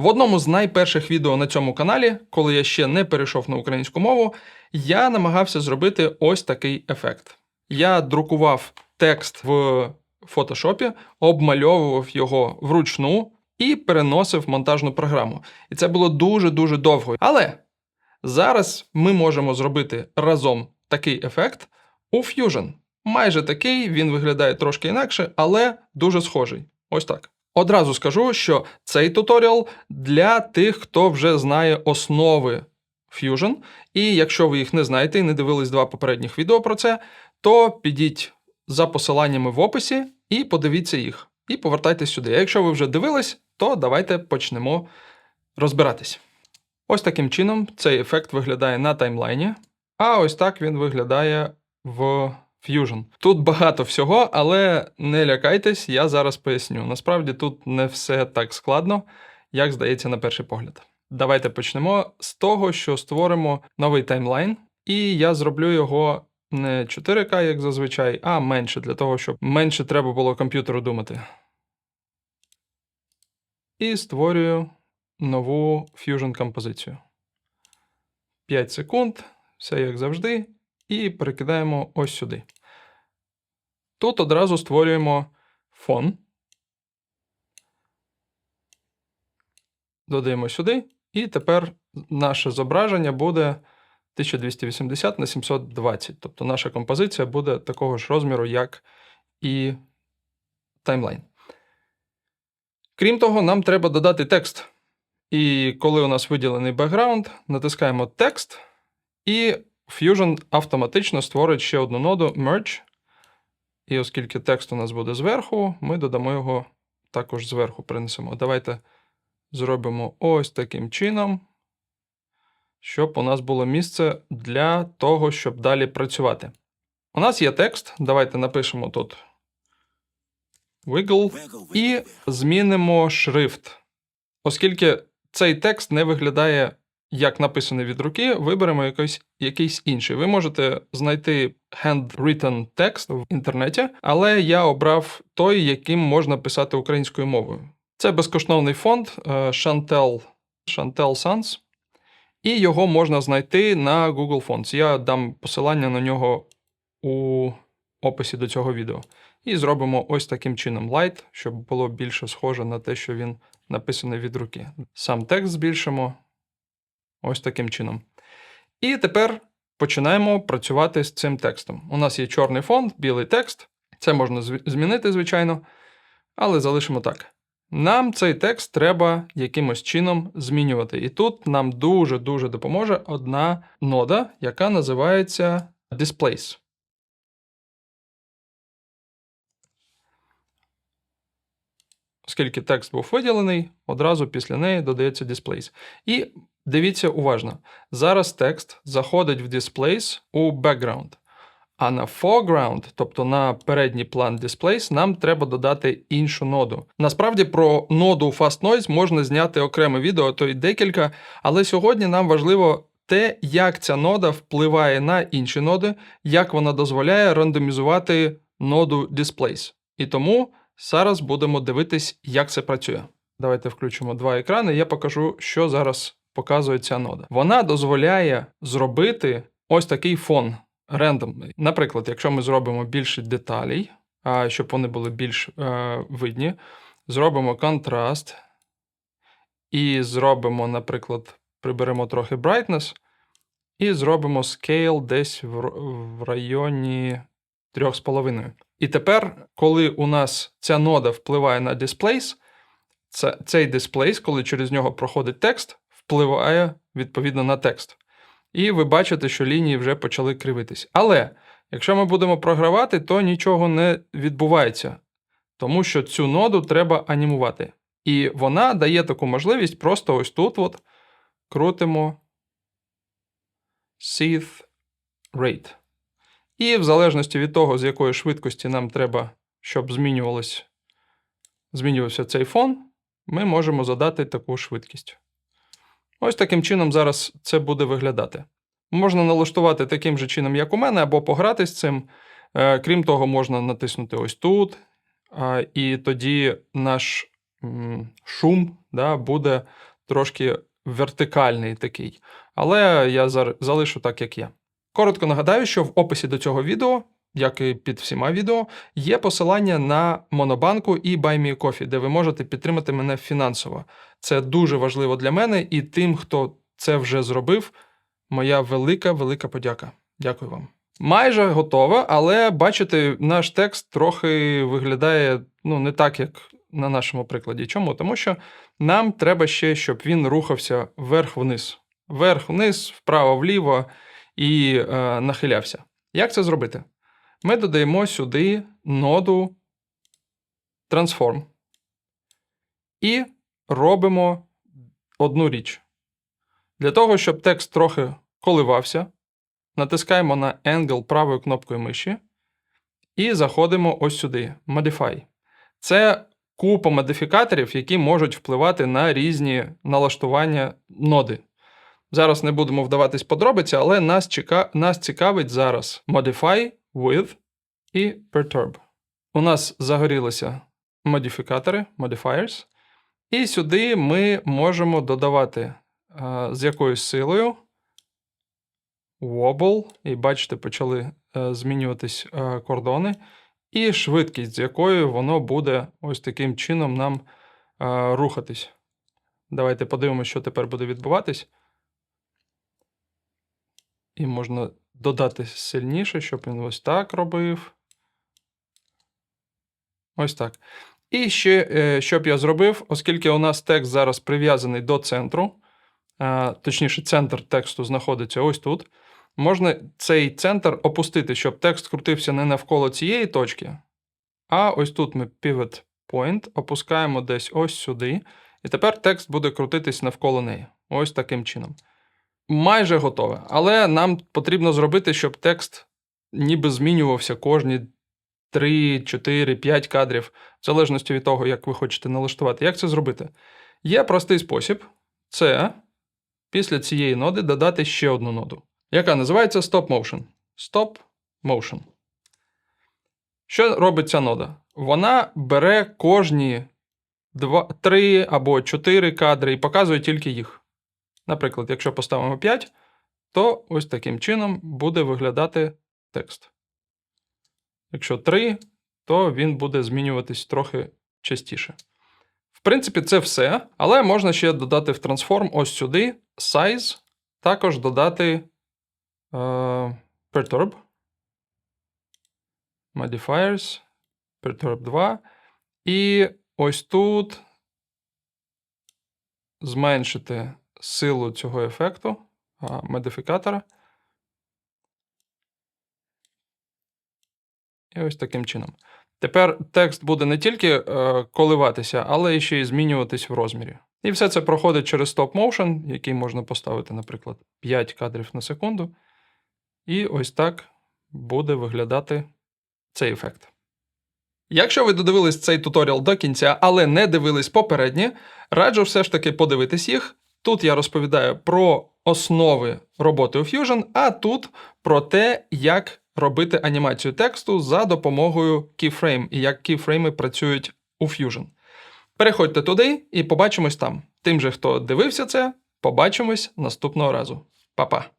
В одному з найперших відео на цьому каналі, коли я ще не перейшов на українську мову, я намагався зробити ось такий ефект. Я друкував текст в фотошопі, обмальовував його вручну і переносив монтажну програму. І це було дуже-дуже довго. Але зараз ми можемо зробити разом такий ефект у Fusion. Майже такий, він виглядає трошки інакше, але дуже схожий. Ось так. Одразу скажу, що цей туторіал для тих, хто вже знає основи Fusion. І якщо ви їх не знаєте і не дивились два попередніх відео про це, то підіть за посиланнями в описі і подивіться їх. І повертайтесь сюди. А якщо ви вже дивились, то давайте почнемо розбиратись. Ось таким чином цей ефект виглядає на таймлайні, а ось так він виглядає в Fusion. Тут багато всього, але не лякайтесь, я зараз поясню. Насправді тут не все так складно, як здається на перший погляд. Давайте почнемо з того, що створимо новий таймлайн, і я зроблю його не 4К, як зазвичай, а менше, для того, щоб менше треба було комп'ютеру думати. І створюю нову Fusion композицію. 5 секунд, все як завжди, і перекидаємо ось сюди. Тут одразу створюємо фон. Додаємо сюди, і тепер наше зображення буде 1280 на 720. Тобто наша композиція буде такого ж розміру, як і таймлайн. Крім того, нам треба додати текст. І коли у нас виділений бекграунд, натискаємо текст, і Fusion автоматично створить ще одну ноду Merge. І оскільки текст у нас буде зверху, ми додамо його також зверху принесемо. Давайте зробимо ось таким чином, щоб у нас було місце для того, щоб далі працювати. У нас є текст. Давайте напишемо тут wiggle і змінимо шрифт. Оскільки цей текст не виглядає як написаний від руки, виберемо якийсь, якийсь інший. Ви можете знайти handwritten текст в інтернеті, але я обрав той, яким можна писати українською мовою. Це безкоштовний фонд е, Chantel, Chantel Sans, і його можна знайти на Google Fonts. Я дам посилання на нього у описі до цього відео. І зробимо ось таким чином light, щоб було більше схоже на те, що він написаний від руки. Сам текст збільшимо ось таким чином. І тепер починаємо працювати з цим текстом. У нас є чорний фон, білий текст. Це можна змінити, звичайно, але залишимо так. Нам цей текст треба якимось чином змінювати. І тут нам дуже-дуже допоможе одна нода, яка називається Displace. Оскільки текст був виділений, одразу після неї додається Displace. І дивіться уважно. Зараз текст заходить в Displace у background. А на foreground, тобто на передній план Displace, нам треба додати іншу ноду. Насправді про ноду Fast Noise можна зняти окреме відео, то й декілька, але сьогодні нам важливо те, як ця нода впливає на інші ноди, як вона дозволяє рандомізувати ноду Displace. І тому зараз будемо дивитись, як це працює. Давайте включимо два екрани, я покажу, що зараз показує ця нода. Вона дозволяє зробити ось такий фон рандомний. Наприклад, якщо ми зробимо більше деталей, щоб вони були більш е, видні, зробимо контраст і зробимо, наприклад, приберемо трохи brightness і зробимо scale десь в, районі 3,5. І тепер, коли у нас ця нода впливає на displace, це, цей displace, коли через нього проходить текст, впливає відповідно на текст. І ви бачите, що лінії вже почали кривитись. Але якщо ми будемо програвати, то нічого не відбувається, тому що цю ноду треба анімувати. І вона дає таку можливість просто ось тут от крутимо Seeth Rate. І в залежності від того, з якої швидкості нам треба, щоб змінювався цей фон, ми можемо задати таку швидкість. Ось таким чином зараз це буде виглядати. Можна налаштувати таким же чином, як у мене, або пограти з цим. Е, Крім того, можна натиснути ось тут, і тоді наш шум да, буде трошки вертикальний такий. Але я залишу так, як є. Коротко нагадаю, що в описі до цього відео, як і під всіма відео, є посилання на Монобанку і BuyMeCoffee, де ви можете підтримати мене фінансово. Це дуже важливо для мене і тим, хто це вже зробив. Моя велика, велика подяка. Дякую вам. Майже готово, але бачите, наш текст трохи виглядає ну, не так, як на нашому прикладі. Чому? Тому що нам треба ще, щоб він рухався вверх-вниз. Вверх-вниз, вправо-вліво і е, нахилявся. Як це зробити? Ми додаємо сюди ноду Transform і робимо одну річ. Для того, щоб текст трохи коливався, натискаємо на Angle правою кнопкою миші і заходимо ось сюди. Modify. Це купа модифікаторів, які можуть впливати на різні налаштування ноди. Зараз не будемо вдаватись подробиці, але нас, чека... нас цікавить зараз Modify, With і Perturb. У нас загорілися модифікатори, modifiers, і сюди ми можемо додавати е, з якоюсь силою wobble, і бачите, почали е, змінюватись е, кордони, і швидкість, з якою воно буде ось таким чином нам рухатись. Давайте подивимося, що тепер буде відбуватись. І можна додати сильніше, щоб він ось так робив. Ось так. І ще, е, що б я зробив, оскільки у нас текст зараз прив'язаний до центру, е, точніше, центр тексту знаходиться ось тут. Можна цей центр опустити, щоб текст крутився не навколо цієї точки, а ось тут ми pivot point опускаємо десь ось сюди. І тепер текст буде крутитись навколо неї. Ось таким чином. Майже готове. Але нам потрібно зробити, щоб текст ніби змінювався кожні 3, 4, 5 кадрів, в залежності від того, як ви хочете налаштувати. Як це зробити? Є простий спосіб це після цієї ноди додати ще одну ноду, яка називається Stop Motion. Stop Motion. Що робить ця нода? Вона бере кожні 2, 3 або 4 кадри і показує тільки їх. Наприклад, якщо поставимо 5, то ось таким чином буде виглядати текст. Якщо 3, то він буде змінюватись трохи частіше. В принципі, це все, але можна ще додати в Transform ось сюди size, також додати е, perturb, modifiers, perturb 2. І ось тут зменшити силу цього ефекту модифікатора. І ось таким чином. Тепер текст буде не тільки е, коливатися, але ще й змінюватись в розмірі. І все це проходить через Stop Motion, який можна поставити, наприклад, 5 кадрів на секунду. І ось так буде виглядати цей ефект. Якщо ви додивились цей туторіал до кінця, але не дивились попередні, раджу все ж таки подивитись їх. Тут я розповідаю про основи роботи у Fusion, а тут про те, як робити анімацію тексту за допомогою Keyframe і як кіфрейми працюють у Fusion. Переходьте туди і побачимось там. Тим же, хто дивився це, побачимось наступного разу. Па-па!